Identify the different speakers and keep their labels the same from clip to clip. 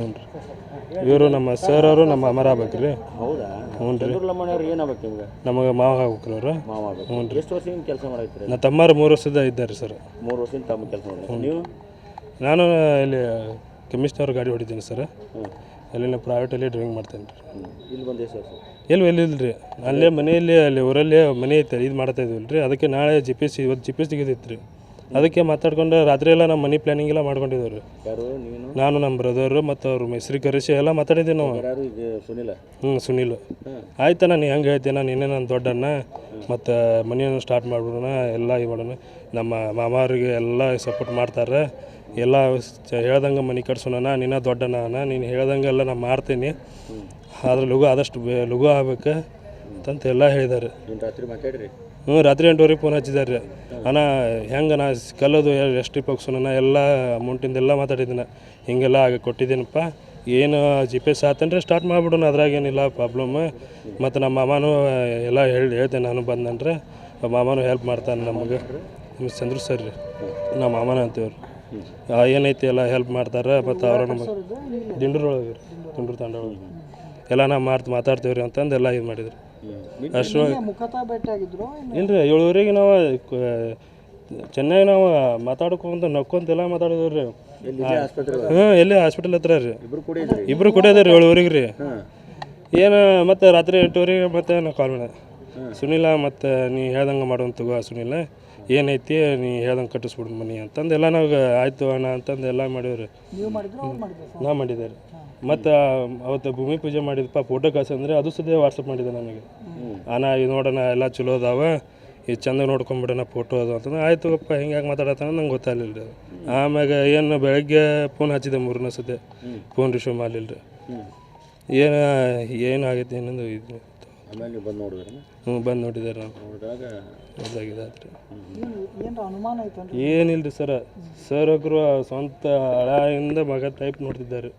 Speaker 1: ಹ್ಞೂ ರೀ ಇವರು ನಮ್ಮ ಸರ್ ಅವರು ನಮ್ಮ ಅಮರ ಆಗ್ಬೇಕ್ರಿ.
Speaker 2: ಹೌದಾ?
Speaker 1: ಹ್ಞೂ ರೀ
Speaker 2: ಏನಾಗ್ಬೇಕು ನಿಮ್ಗೆ?
Speaker 1: ನಮಗೆ ಮಾವ ಆಗ್ಬೇಕ್ರಿ ಅವರು.
Speaker 2: ಮಾವ ಆಗ್ಬೇಕು. ಎಷ್ಟು ವರ್ಷದಿಂದ ಕೆಲಸ ಮಾಡಾಯ್ತೀರಿ
Speaker 1: ನಾ ತಮ್ಮಾರು ಮೂರು ವರ್ಷದ ಇದ್ದಾರೆ ಸರ್
Speaker 2: ಮೂರು ವರ್ಷದಿಂದ ತಮ್ಮ ಕೆಲಸ ಮಾಡಿ ನೀವು?
Speaker 1: ನಾನು ಇಲ್ಲಿ ಕಮಿಷನರ್ ಗಾಡಿ ಹೊಡಿದ್ದೀನಿ ಸರ್
Speaker 2: ಅಲ್ಲಿ
Speaker 1: ಅಲ್ಲಿನ ಪ್ರೈವೇಟಲ್ಲಿ ಡ್ರೈವಿಂಗ್ ಮಾಡ್ತೇನೆ ರೀ.
Speaker 2: ಇಲ್ಲಿ ಬಂದೆ ಸರ್
Speaker 1: ಎಲ್ಲಿ ಎಲ್ಲಿ ಇಲ್ರಿ ಅಲ್ಲೇ ಮನೆಯಲ್ಲಿ ಅಲ್ಲಿ ಊರಲ್ಲಿ ಮನೆ ಐತೆ ಇದು ಮಾಡ್ತಾ ಇದ್ವಿ ರೀ ಅದಕ್ಕೆ ನಾಳೆ ಜಿ ಪಿ ಎಸ್ ಇವತ್ತು ಜಿ ಪಿ ಎಸ್ ತೆಗೆದಿತ್ತು ರೀ ಅದಕ್ಕೆ ಮಾತಾಡ್ಕೊಂಡು ರಾತ್ರಿ ಎಲ್ಲ ನಮ್ಮ ಮನಿ ಪ್ಲಾನಿಂಗ್ ಎಲ್ಲ ಮಾಡ್ಕೊಂಡಿದ್ದೇವೆ ರೀ
Speaker 2: ಯಾರು ನೀನು?
Speaker 1: ನಾನು ನಮ್ಮ ಬ್ರದರು ಮತ್ತು ಅವ್ರ ಮೆಸ್ರಿ ಕರೆಸಿ ಎಲ್ಲ ಮಾತಾಡಿದ್ದೀವಿ ನಾವು.
Speaker 2: ಯಾರು ಸುನಿಲ?
Speaker 1: ಹ್ಞೂ ಸುನೀಲ್. ಆಯ್ತು ನಾನು ಹೆಂಗೆ ಹೇಳ್ತೀನ ನೀನೇ ನನ್ನ ದೊಡ್ಡಣ್ಣ ಮತ್ತು ಮನೆಯನ್ನು ಸ್ಟಾರ್ಟ್ ಮಾಡ್ಬಿಡೋಣ ಎಲ್ಲ ಇದು ಮಾಡೋಣ. ನಮ್ಮ ಮಾಮಾರಿಗೆ ಎಲ್ಲ ಸಪೋರ್ಟ್ ಮಾಡ್ತಾರೆ. ಎಲ್ಲ ಹೇಳ್ದಂಗೆ ಮನೆ ಕಟ್ಸೋಣ ನಿನ್ನ ದೊಡ್ಡಣ್ಣ ನೀನು ಹೇಳ್ದಂಗೆ ಎಲ್ಲ ನಾನು ಮಾಡ್ತೀನಿ. ಆದ್ರೆ ಲಘು ಆದಷ್ಟು ಬೇ- ಲಘು ಆಗ್ಬೇಕು ಅಂತಂತ ಎಲ್ಲ ಹೇಳಿದ್ದಾರೆ.
Speaker 2: ರಾತ್ರಿ ಮಾತಾಡ್ರಿ.
Speaker 1: ಹ್ಞೂ ರಾತ್ರಿ ಎಂಟುವರೆಗೆ ಫೋನ್ ಹಚ್ಚಿದ್ದಾರೆ ರೀ ಅಣ್ಣ ಹೆಂಗೆ ನಾ ಕಲ್ಲೋದು ಎಷ್ಟು ಎಲ್ಲ ಅಮೌಂಟಿಂದ ಎಲ್ಲ ಮಾತಾಡಿದ್ದೀನಿ ಹಿಂಗೆಲ್ಲ ಆಗ ಕೊಟ್ಟಿದ್ದೀನಪ್ಪ. ಏನು ಜಿ ಪಿ ಎಸ್ ಆತಂದ್ರೆ ಸ್ಟಾರ್ಟ್ ಮಾಡಿಬಿಡೋಣ ಅದ್ರಾಗೇನಿಲ್ಲ ಪ್ರಾಬ್ಲಮ್ ಮತ್ತು ನಮ್ಮ ಮಾಮನೂ ಎಲ್ಲ ಹೇಳಿ ಹೇಳ್ತೇನೆ ನಾನು ಬಂದಂದ್ರೆ ಮಾಮನೂ ಹೆಲ್ಪ್ ಮಾಡ್ತಾನೆ ನಮಗೆ. ಮಿಸ್ ಚಂದ್ರು ಸರ್ ರೀ. ನಮ್ಮ ಮಾಮನ ಅಂತೀವ್ರಿ. ಏನೈತಿ ಎಲ್ಲ ಹೆಲ್ಪ್ ಮಾಡ್ತಾರೆ ಮತ್ತು ಅವ್ರ ನಮಗೆ ದಿಂಡ್ರೊಳಗೆ ರೀ ದಿಂಡೂರು ತಂಡ ಒಳಗೆ ಎಲ್ಲ ನಾವು ಮಾಡ್ತು ಮಾತಾಡ್ತೀವ್ರಿ ರೀ ಅಂತಂದು ಎಲ್ಲ ಇದು ಮಾಡಿದ್ರು. ಅಷ್ಟು
Speaker 3: ಮುಖತಃ
Speaker 1: ಇಲ್ರಿ ಏಳುವರೆಗೆ ನಾವು ಚೆನ್ನಾಗಿ ನಾವು ಮಾತಾಡ್ಕೊಂತ ನಕ್ಕೊಂತ ಎಲ್ಲ ಮಾತಾಡಿದ್ವಿ ರೀ ಹಾಂ ಎಲ್ಲಿ ಹಾಸ್ಪಿಟಲ್ ಹತ್ರ ರೀ.
Speaker 2: ಇಬ್ರು ಕೂಡ
Speaker 1: ಕುಡಿಯೋದ ರೀ ಏಳುವರೆಗೆ ರೀ. ಏನು ಮತ್ತೆ ರಾತ್ರಿ ಎಂಟುವರೆಗೆ ಮತ್ತೆ ನಾ ಕಾಲ್ ಮಾಡ ಸುನಿಲ್ಲ ಮತ್ತು ನೀ ಹೇಳ್ದಂಗೆ ಮಾಡುವಂತ ತಗೋ ಸುನಿಲ. ಏನೈತಿ ನೀ ಹೇಳ್ದಂಗೆ ಕಟ್ಟಿಸ್ಬಿಡು ಮನಿ ಅಂತಂದು ಎಲ್ಲ ನಾವು ಆಯಿತು ಅಣ್ಣ ಅಂತಂದು ಎಲ್ಲ ಮಾಡಿವ್ರಿ. ನಾ ಮಾಡಿದೆ ರೀ ಮತ್ತು ಅವತ್ತು ಭೂಮಿ ಪೂಜೆ ಮಾಡಿದಪ್ಪ ಫೋಟೋ ಕಳ್ಸಂದ್ರೆ ಅದು ಸದ್ಯ ವಾಟ್ಸಪ್ ಮಾಡಿದೆ ನನಗೆ ಅಣ್ಣ ಇದು ನೋಡೋಣ ಎಲ್ಲ ಚಲೋ ಅದಾವ. ಇದು ಚಂದ ನೋಡ್ಕೊಂಬಿಡೋಣ ಫೋಟೋ ಅದು ಅಂತಂದ್ರೆ ಆಯಿತು ಅಪ್ಪ ಹಿಂಗೆ ಮಾತಾಡತ್ತಂದ್ರೆ ನಂಗೆ ಗೊತ್ತಾಗಲಿಲ್ಲ ರೀ ಆಮ್ಯಾಗ ಏನು ಬೆಳಗ್ಗೆ ಫೋನ್ ಹಚ್ಚಿದೆ ಮೂರನೇ ಸದ್ಯ ಫೋನ್ ರಿಸೀವ್ ಮಾಡಲಿಲ್ಲ ರೀ ಏನು ಏನಾಗೈತೆ ಏನಂದು ಇದು.
Speaker 2: ಆಮೇಲೆ ಬಂದು ನೋಡಿದ್ರೆ
Speaker 1: ಹ್ಞೂ ಬಂದು ನೋಡಿದ್ದಾರೆ ನಾವು
Speaker 2: ನೋಡಿದಾಗ
Speaker 1: ಅದಾಗಿದಾತ್ರಿ
Speaker 3: ಏನು ಏನಾರ ಅನುಮಾನ ಐತನ್ರಿ?
Speaker 1: ಏನಿಲ್ಲ ರೀ ಸರ ಸರ್ ಒಬ್ಬರು ಸ್ವಂತ ಹಳೆಯಿಂದ ಮಗ ಟೈಪ್ ನೋಡ್ತಿದ್ದಾರೆ.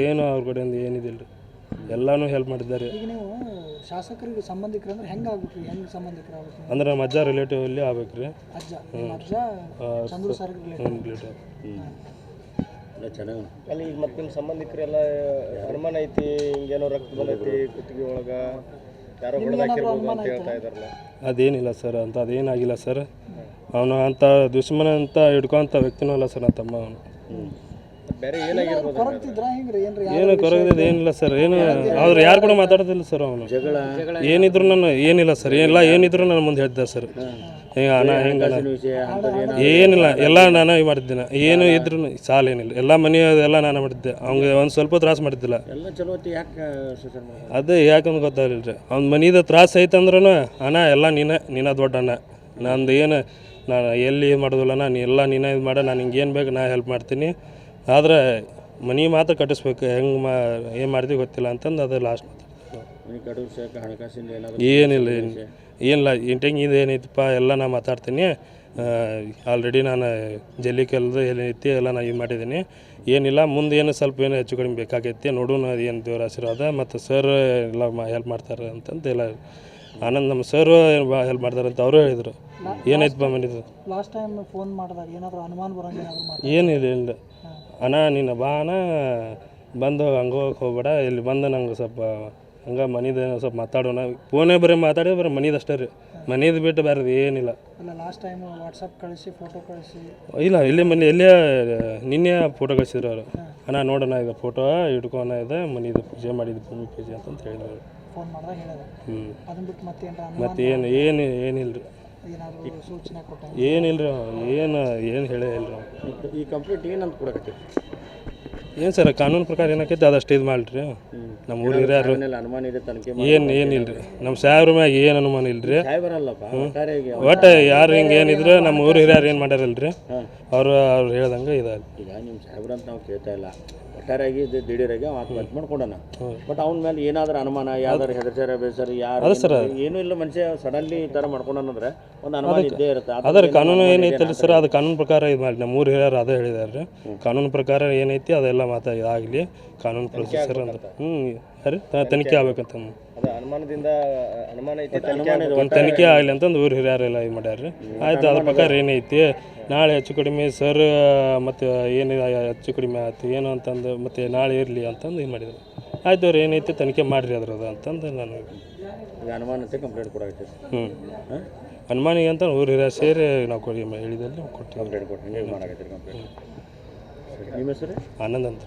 Speaker 1: ಏನು ಅವ್ರ ಕಡೆಯಿಂದ ಏನಿದಿಲ್ಲ ರೀ ಎಲ್ಲನೂ ಹೆಲ್ಪ್ ಮಾಡಿದ್ದಾರೆ.
Speaker 3: ಈಗ ನೀವು ಶಾಸಕರಿಗೆ ಸಂಬಂಧಿಕರು ಅಂದ್ರೆ ಹೆಂಗೆ ಆಗ್ಬಿಟ್ರಿ? ಹೆಂಗೆ ಸಂಬಂಧಿಕರು ಆಗ್ಬೇಕು
Speaker 1: ಅಂದ್ರೆ ನಮ್ಮ ಅಜ್ಜ ರಿಲೇಟಿವ್ ಅಲ್ಲಿ ಆಗ್ಬೇಕು ರೀ
Speaker 3: ಅಜ್ಜ ನಿಮ್ಮ ಅಜ್ಜ ಚಂದ್ರು ಸರ್ಗೆ ರಿಲೇಟೆಡ್
Speaker 1: ರಿಲೇಟಿವ್
Speaker 2: ಚೆನ್ನಾಗಿ
Speaker 4: ಅಲ್ಲಿ ಈಗ ಮತ್ತೆ ನಿಮ್ಮ ಸಂಬಂಧಿಕರೆಲ್ಲ ಅನುಮಾನ ಐತಿ ಹಿಂಗೇನೋ ರಕ್ತ ಬಂದೈತಿ ಕುತ್ತಿಗೆ ಒಳಗ.
Speaker 1: ಅದೇನಿಲ್ಲ ಸರ್ ಅಂತ ಅದೇನಾಗಿಲ್ಲ ಸರ್. ಅವನು ಅಂತ ದುಶ್ಮನ ಅಂತ ಹಿಡ್ಕೊಂತ ವ್ಯಕ್ತಿನೂ ಅಲ್ಲ ಸರ್ ನಮ್ಮ ತಮ್ಮ ಅವನು. ಏನು ಕೊರಗದ ಏನಿಲ್ಲ ಸರ್. ಏನು ಅವ್ರು ಯಾರು ಕೂಡ ಮಾತಾಡೋದಿಲ್ಲ ಸರ್ ಅವನು.
Speaker 2: ಜಗಳ?
Speaker 1: ಏನಿದ್ರು ನಾನು ಏನಿಲ್ಲ ಸರ್. ಏನಿಲ್ಲ ಏನಿದ್ರು ನಾನು ಮುಂದೆ ಹೇಳ್ದೆ ಸರ್. ಈಗ ಅಣ್ಣ ಹಿಂಗೆ ಅಣ್ಣ?
Speaker 2: ವಿಷಯ
Speaker 1: ಏನಿಲ್ಲ ಎಲ್ಲ ನಾನು ಇದು ಮಾಡಿದ್ದೇನೆ. ಏನು ಇದ್ರು ಸಾಲ ಏನಿಲ್ಲ. ಎಲ್ಲ ಮನೆ ಎಲ್ಲ ನಾನು ಮಾಡಿದ್ದೆ. ಅವ್ನಿಗೆ ಒಂದು ಸ್ವಲ್ಪ ತ್ರಾಸ ಮಾಡಿದ್ದಿಲ್ಲ. ಅದೇ ಯಾಕಂದ್ರೆ ಗೊತ್ತಾಗಲಿಲ್ಲ ರೀ ಅವ್ನ ಮನೀದ ತ್ರಾಸ ಐತಂದ್ರೂ ಅಣ್ಣ ಎಲ್ಲ ನೀನೇ ನೀನ ದೊಡ್ಡ ಅಣ್ಣ. ನಂದು ಏನು ನಾನು ಎಲ್ಲಿ ಮಾಡೋದಿಲ್ಲ ನಾನು ಎಲ್ಲ ನೀನೇ ಇದು ಮಾಡ. ನಾನು ಹಿಂಗೆ ಏನು ಬೇಕು ನಾ ಹೆಲ್ಪ್ ಮಾಡ್ತೀನಿ. ಆದರೆ ಮನೆ ಮಾತ್ರ ಕಟ್ಟಿಸ್ಬೇಕು ಹೆಂಗೆ ಮಾ ಏನು ಮಾಡ್ತೀವಿ ಗೊತ್ತಿಲ್ಲ ಅಂತಂದು ಅದು ಲಾಸ್ಟ್
Speaker 2: ಮನೆ ಕಟ್ಟೋ ವಿಷಯಕ್ಕೆ ಹಣಕಾಸಿನ ಏನಾದರೂ
Speaker 1: ಏನಿಲ್ಲ ಏನು ಏನಿಲ್ಲ ಇಂಟೆಂಗ್ ಇದು ಏನೈತಪ್ಪ ಎಲ್ಲ ನಾ ಮಾತಾಡ್ತೀನಿ. ಆಲ್ರೆಡಿ ನಾನು ಜಲ್ಲಿ ಕೆಲ್ದು ಏನೈತಿ ಎಲ್ಲ ನಾ ಇದು ಮಾಡಿದ್ದೀನಿ. ಏನಿಲ್ಲ ಮುಂದೆ ಏನು ಸ್ವಲ್ಪ ಏನು ಹೆಚ್ಚು ಕಡಿಮೆ ಬೇಕಾಗೈತಿ. ನೋಡೋಣ ಅದು ಏನು ದೇವ್ರ ಆಶೀರ್ವಾದ. ಮತ್ತು ಸರ್ ಎಲ್ಲ ಹೆಲ್ಪ್ ಮಾಡ್ತಾರೆ ಅಂತಂದು ಎಲ್ಲ ಆನಂದ್ ನಮ್ಮ ಸರ್ ಭಾಳ ಹೆಲ್ಪ್ ಮಾಡ್ತಾರೆ ಅಂತ ಅವರು ಹೇಳಿದರು. ಏನೈತಪ್ಪ ಮನಿದು?
Speaker 3: ಲಾಸ್ಟ್ ಟೈಮ್ ಫೋನ್ ಮಾಡಿದಾಗ ಏನಾದರೂ ಅನುಮಾನ ಬರಂಗೆ
Speaker 1: ಏನಿಲ್ಲ ಇಲ್ಲ ಅಣ್ಣ ನೀನು ಬಾ ಅಣ್ಣ. ಬಂದು ಹಂಗೆ ಹೋಗಕ್ಕೆ ಹೋಗ್ಬೇಡ. ಇಲ್ಲಿ ಬಂದು ನಂಗೆ ಸ್ವಲ್ಪ ಹಂಗೆ ಮನಿದು ಸ್ವಲ್ಪ ಮಾತಾಡೋಣ ಫೋನೇ ಬರೀ ಮಾತಾಡಿ ಬರೀ ಮನಿದು ಅಷ್ಟೇ ರೀ. ಮನಿದು ಬಿಟ್ಟು ಬೇರೆ ಏನಿಲ್ಲ.
Speaker 3: ಇಲ್ಲ ಲಾಸ್ಟ್ ಟೈಮ್ ವಾಟ್ಸಪ್ ಕಳಿಸಿ ಫೋಟೋ ಕಳಿಸಿ.
Speaker 1: ಇಲ್ಲ ಇಲ್ಲಿ ಮನೆ ಎಲ್ಲೇ ನಿನ್ನೆ ಫೋಟೋ ಕಳಿಸಿದ್ರು ಅವರು. ಅಣ್ಣ ನೋಡೋಣ ಇದು ಫೋಟೋ ಇಟ್ಕೋಣ ಇದೆ. ಮನಿದು ಪೂಜೆ ಮಾಡಿದ್ದು ಭೂಮಿ ಪೂಜೆ ಅಂತಂತ ಹೇಳಿದ್ರು
Speaker 3: ಫೋನ್ ಮಾಡಿದಾಗ
Speaker 1: ಹ್ಞೂ
Speaker 3: ಅದನ್ನ ಬಿಟ್ಟು ಮತ್ತೆ ಏನಾರ ಅನುಮಾನ
Speaker 1: ಮತ್ತು ಏನು ಏನು ಏನಿಲ್ಲ ರೀ
Speaker 3: ಏನಾದ್ರು ಸೂಚನೆ ಕೊಟ್ಟ
Speaker 1: ಏನಿಲ್ಲ ರೀ ಏನು ಏನು ಹೇಳೇ ಇಲ್ಲ ರೀ
Speaker 2: ಈ ಕಂಪ್ಲೇಂಟ್ ಏನಂತ ಕೊಡಕತ್ತಿ
Speaker 1: ಏನು ಸರ್ ಕಾನೂನು ಪ್ರಕಾರ ಏನಾಕೈತಿ? ಅದಷ್ಟು ಇದು ಮಾಡಿರಿ. ನಮ್ಮ ಊರಿಗೆ ಹಿರಿಯರು
Speaker 2: ಮನೇಲಿ ಅನುಮಾನ ಇದೆ ತನಿಖೆ
Speaker 1: ಏನು ಏನಿಲ್ಲ ರೀ ನಮ್ಮ ಸಾಹೇಬ್ರ ಮ್ಯಾಗ ಏನು ಅನುಮಾನ
Speaker 2: ಇಲ್ರಿ? ಬರಲ್ಲಪ್ಪ
Speaker 1: ಒಟ್ಟು ಯಾರು ಹಿಂಗೆ ಏನಿದ್ರು ನಮ್ಮ ಊರು ಹಿರಿಯರು ಏನು ಮಾಡ್ಯಾರಲ್ರಿ? ಅವರು ಅವ್ರು ಹೇಳ್ದಂಗೆ ಇದಾಗ
Speaker 2: ಈಗ ನಿಮ್ಮ ಸಾಹೇಬ್ರ ಅಂತ ನಾವು ಕೇಳ್ತಾ ಇಲ್ಲ. ಒಟ್ಟಾರೆಯಾಗಿ ಇದು ದಿಢೀರಾಗಿ ಅವ ಆತ್ಮಹತ್ಯೆ ಮಾಡ್ಕೊಂಡನ. ಬಟ್ ಅವನ ಮೇಲೆ ಏನಾದ್ರೂ ಅನುಮಾನ ಯಾವ್ದಾರು ಹೆದರ್ಸಾರ ಬೇಸರ ಯಾರು ಏನೂ ಇಲ್ಲ ಮನುಷ್ಯ ಸಡನ್ಲಿ ಈ ಥರ ಮಾಡ್ಕೊಂಡನಂದ್ರೆ ಒಂದು ಅನುಮಾನ ಇದ್ದೇ ಇರುತ್ತೆ.
Speaker 1: ಅದರ ಕಾನೂನು ಏನೈತಲ್ಲ ಸರ್ ಅದು ಕಾನೂನು ಪ್ರಕಾರ ಇದು ಮಾಡಿ ನಮ್ಮ ಊರು ಹಿರಿಯರು ಅದೇ ಹೇಳಿದಾರೆ ರೀ ಕಾನೂನು ಪ್ರಕಾರ ಏನೈತಿ ಅದೆಲ್ಲ ಮಾತಾ ಇದಾಗಲಿ ಕಾನೂನು ಪ್ರೊಸೀಜರ್ ಅಂತ ಹ್ಞೂ ಸರಿ ತ- ತನಿಖೆ ಆಗ್ಬೇಕಂತ
Speaker 4: ಅದ ಅನುಮಾನದಿಂದ ಅನುಮಾನ ಐತಿ.
Speaker 1: ಒಂದು ತನಿಖೆ ಆಗಲಿ ಅಂತಂದು ಊರು ಹಿರಿಯರೆಲ್ಲ ಇದು ಮಾಡ್ಯಾರ. ರೀ ಆಯ್ತು ಅದ್ರ ಪ್ರಕಾರ ಏನೈತಿ ನಾಳೆ ಹೆಚ್ಚು ಕಡಿಮೆ ಸರ್ ಮತ್ತು ಏನು ಹೆಚ್ಚು ಕಡಿಮೆ ಆಯ್ತು ಏನು ಅಂತಂದು ಮತ್ತು ನಾಳೆ ಇರಲಿ ಅಂತಂದು ಇದು ಮಾಡಿದ್ರು. ಆಯ್ತು ಅವ್ರು ಏನೈತಿ ತನಿಖೆ ಮಾಡಿರಿ ಅದ್ರದ್ದು ಅಂತಂದು ನಾನು
Speaker 2: ಅನುಮಾನತೆ ಕಂಪ್ಲೇಂಟ್ ಕೊಡಾಕೈತಿ
Speaker 1: ಹ್ಞೂ ಹನುಮಾನಿಗೆ ಅಂತ ಊರು ಹಿರಿಯ ಸೇರಿ ನಾವು ಕೊಡಿ ಹೇಳಿದಲ್ಲಿ ಕೊಟ್ಟು
Speaker 2: ಕಂಪ್ಲೇಂಟ್ ಕೊಟ್ಟು ಕಂಪ್ಲೇಂಟ್ ನಿಮ್ಮ ಹೆಸರು?
Speaker 1: ಆನಂದ್ ಅಂತ.